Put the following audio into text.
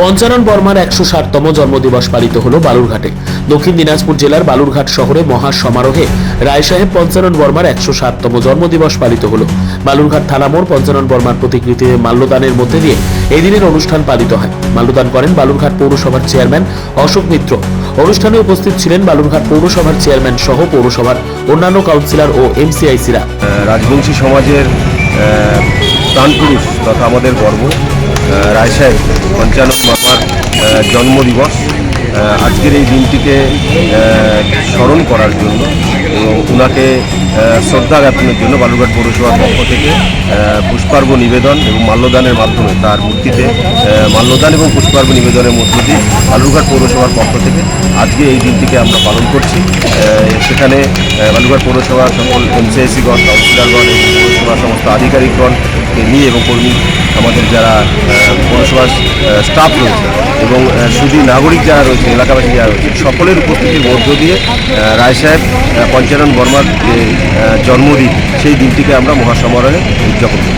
পঞ্চানন বর্মার একশো ষাটতম জন্মদিবস পালিত হল বালুরঘাটে। দক্ষিণ দিনাজপুর জেলার বালুরঘাট শহরে মহা সমারোহে রায় সাহেব পঞ্চানন বর্মার একশো ষাটতম জন্মদিবস পালিত হল। বালুরঘাট থানা মোড় পঞ্চানন বর্মার প্রতিকৃতিতে মাল্যদানের মধ্যে দিয়ে এই দিনের অনুষ্ঠান পালিত হয়। মাল্যদান করেন বালুরঘাট পৌরসভার চেয়ারম্যান অশোক মিত্র। অনুষ্ঠানে উপস্থিত ছিলেন বালুরঘাট পৌরসভার চেয়ারম্যান সহ পৌরসভার অন্যান্য কাউন্সিলর ও এমসিআইসিরা। রাজবংশী সমাজের প্রাণপুরুষ তথা আমাদের গর্ব। রায় সাহেব পঞ্চানন আহ, জন্মদিবস আজকের এই দিনটিকে স্মরণ করার জন্য এবং ওনাকে শ্রদ্ধা জ্ঞাপনের জন্য বালুরঘাট পৌরসভার পক্ষ থেকে আহ, পুষ্পার্ঘ্য নিবেদন এবং মাল্যদানের মাধ্যমে তার মূর্তিতে মাল্যদান এবং পুষ্পার্ঘ্য নিবেদনের মধ্য দিয়ে বালুরঘাট পৌরসভার পক্ষ থেকে আজকে এই দিনটিকে আমরা পালন করছি। সেখানে বালুরঘাট পৌরসভার সকল এমসিআইসিগণ কাউন্সিলরগণ এবং পৌরসভার সমস্ত আধিকারিকগণকে নিয়ে এবং কর্মী আমাদের যারা পৌরসভার স্টাফ রয়েছে এবং শুধু নাগরিক যারা রয়েছে, এলাকাবাসী যারা রয়েছে, সকলের উপস্থিতির মধ্য দিয়ে রায় সাহেব পঞ্চানন বর্মার যে জন্মদিন, সেই দিনটিকে আমরা মহাসমারোহে উদযাপন করছি